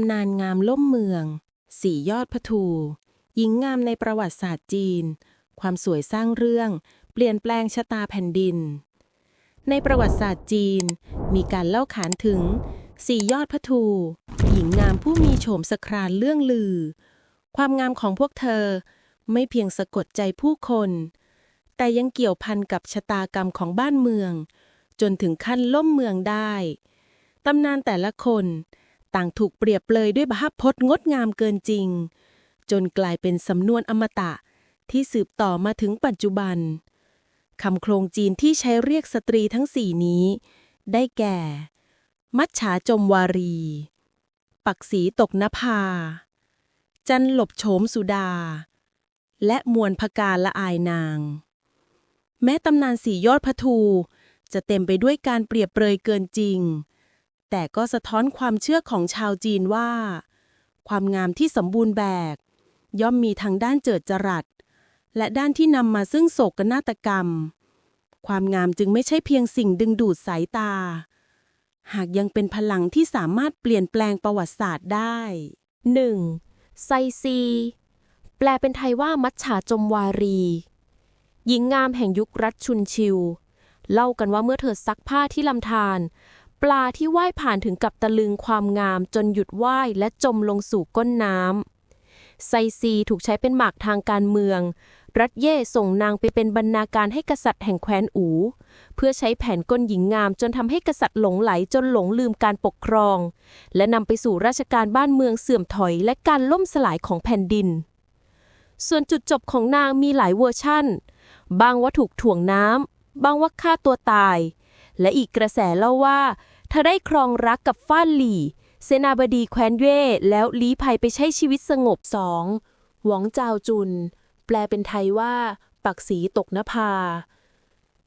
ำนานงามล่มเมือง สี่ยอดพทู หญิงงามในประวัติศาสตร์จีน ความสวยสร้างเรื่อง เปลี่ยนแปลงชะตาแผ่นดิน ในประวัติศาสตร์จีน มีการเล่าขานถึง สี่ยอดพทู หญิงงามผู้มีโฉมสครานเรื่องลือ ความงามของพวกเธอไม่เพียงสะกดใจผู้คน แต่ยังเกี่ยวพันกับชะตากรรมของบ้านเมือง จนถึงขั้นล่มเมืองได้ ตำนานแต่ละคน ต่างถูกเปรียบเปยด้วยภาพพจน์งดงามเกินจริง จนกลายเป็นสำนวนอมตะที่สืบต่อมาถึงปัจจุบันคำโครงจีนที่ใช้เรียกสตรีทั้งสี่นี้ ได้แก่ มัจฉาจมวารี ปักษีตกนภา จันหลบโฉมสุดา และมวลพกาละอายนาง แม้ตำนานสี่ยอดพระทูจะเต็มไปด้วยการเปรียบเปรยเกินจริง แต่ก็สะท้อนความเชื่อของชาวจีนว่า ความงามที่สมบูรณ์แบบ ย่อมมีทั้งด้านเจิดจรัส และด้านที่นำมาซึ่งโศกนาฏกรรม ความงามจึงไม่ใช่เพียงสิ่งดึงดูดสายตา หากยังเป็นพลังที่สามารถเปลี่ยนแปลงประวัติศาสตร์ได้ 1. ไซซี แปลเป็นไทยว่ามัจฉาจมวารี หญิงงามแห่งยุครัชชุนชิว เล่ากันว่าเมื่อเธอซักผ้าที่ลำธาร ปลาที่ว่ายผ่านถึงกับตะลึงความงามจนหยุดว่ายและจมลงสู่ก้นน้ำไซซีถูกใช้เป็นหมากทางการเมือง รัฐเย่ส่งนางไปเป็นบรรณาการให้กษัตริย์แห่งแคว้นอู เพื่อใช้แผนกลหญิงงามจนทำให้กษัตริย์หลงไหลจนหลงลืมการปกครอง และนำไปสู่ราชการบ้านเมืองเสื่อมถอยและการล่มสลายของแผ่นดิน ส่วนจุดจบของนางมีหลายเวอร์ชั่น บางว่าถูกถ่วงน้ำบางว่าฆ่าตัวตาย และอีกกระแสเล่าว่าเธอได้ครองรักกับฟ้านหลี่เสนาบดีแคว้นเย่แล้วลี้ภัยไปใช้ชีวิตสงบสองหวองจาวจุน แปลเป็นไทยว่า ปักสีตกนภา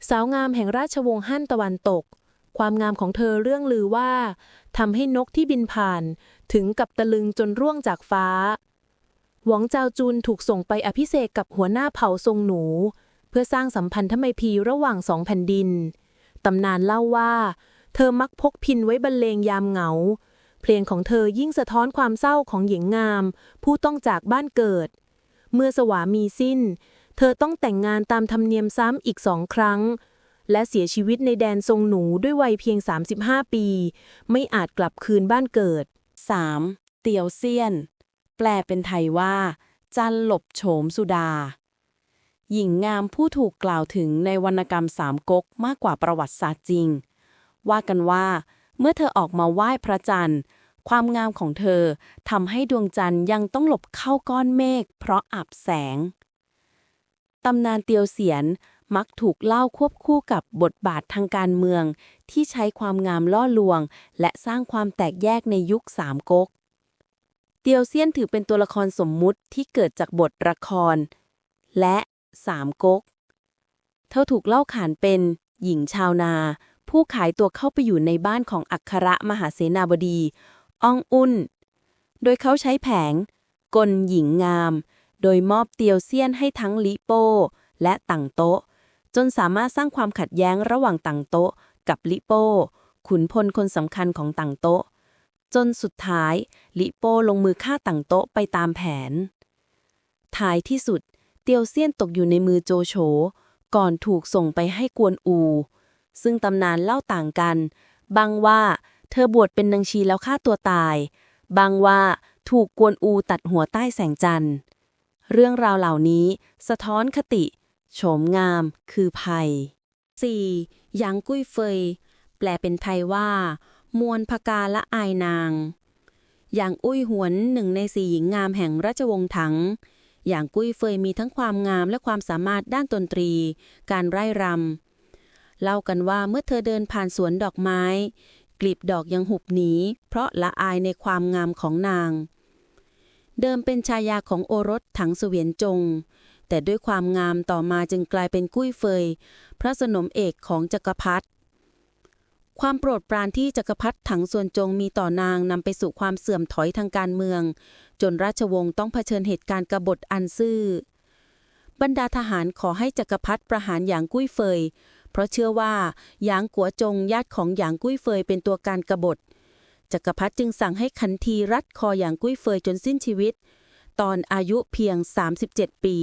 สาวงามแห่งราชวงศ์ฮั่นตะวันตก ความงามของเธอเรื่องลือว่าทำให้นกที่บินผ่าน ถึงกับตะลึงจนร่วงจากฟ้า หวองจาวจุนถูกส่งไปอภิเษกกับหัวหน้าเผ่าทรงหนู เพื่อสร้างสัมพันธไมตรีระหว่างสองแผ่นดิน ตำนานเล่าว่า เธอมักพกพินไว้บรรเลงยามเหงา เพลงของเธอยิ่งสะท้อนความเศร้าของหญิงงาม ผู้ต้องจากบ้านเกิด เมื่อสวามีสิ้น เธอต้องแต่งงานตามธรรมเนียมซ้ำอีกสองครั้ง และเสียชีวิตในแดนทรงหนูด้วยวัยเพียง 35 ปี ไม่อาจกลับคืนบ้านเกิด 3. เตียวเซียน แปลเป็นไทยว่า จันหลบโฉมสุดา หญิงงามผู้ถูกกล่าวถึงในวรรณกรรมสามก๊กมากกว่าประวัติศาสตร์จริง ว่ากันว่าเมื่อเธอออกมาไหว้พระจันทร์ ความงามของเธอทำให้ดวงจันทร์ยังต้องหลบเข้าก้อนเมฆเพราะอับแสง ตำนานเตียวเสียนมักถูกเล่าควบคู่กับบทบาททางการเมือง ที่ใช้ความงามล่อลวง และสร้างความแตกแยกในยุคสามก๊ก เตียวเซียนถือเป็นตัวละครสมมุติที่เกิดจากบทละคร และ สามก๊ก เธอถูกเล่าขานเป็นหญิงชาวนา ผู้ขายตัวเข้าไปอยู่ในบ้านของอัครมหาเสนาบดีอองอุ่น โดยเขาใช้แผง กลหญิงงาม โดยมอบเตียวเซียนให้ทั้งลิโป้และตังโต๊ะ จนสามารถสร้างความขัดแย้งระหว่างตังโต๊ะ กับลิโป้ ขุนพลคนสำคัญของตังโต๊ะ จนสุดท้าย ลิโป้ลงมือฆ่าตังโต๊ะไปตามแผน ท้ายที่สุด เตียวเซียนตกอยู่ในมือโจโฉ ก่อนถูกส่งไปให้กวนอู ซึ่งตำนานเล่าต่างกัน บางว่าเธอบวชเป็นนางชีแล้วฆ่าตัวตาย บางว่าถูกกวนอูตัดหัวใต้แสงจันทร์ เรื่องราวเหล่านี้สะท้อนคติ โฉมงามคือภัย 4. หยางกุ้ยเฟย แปลเป็นไทยว่า มวลพกาละอายนางหยางอุ้ยหวนหนึ่งในสี่หญิงงามแห่งราชวงศ์ถัง หยางกุ้ยเฟยมีทั้งความงามและความสามารถด้านดนตรี การไร่รำเล่ากันว่าเมื่อเธอเดินผ่านสวนดอกไม้ กลีบดอกยังหุบหนี เพราะละอายในความงามของนาง เดิมเป็นชายาของโอรสถังเสวียนจง แต่ด้วยความงามต่อมาจึงกลายเป็นกุ้ยเฟย พระสนมเอกของจักรพรรดิ ความโปรดปรานที่จักรพรรดิถังส่วนจงมีต่อนางนำไปสู่ความเสื่อมถอยทางการเมือง จนราชวงศ์ต้องเผชิญเหตุการณ์กบฏอันซื่อ บรรดาทหารขอให้จักรพรรดิประหารหยางกุ้ยเฟย เพราะเชื่อว่าหยางกัวจงญาติของหยางกุ้ยเฟยเป็นตัวการกบฏจักรพรรดิจึงสั่งให้ขันทีรัดคออย่างกุ้ยเฟยจนสิ้นชีวิต ตอนอายุเพียง 37 ปี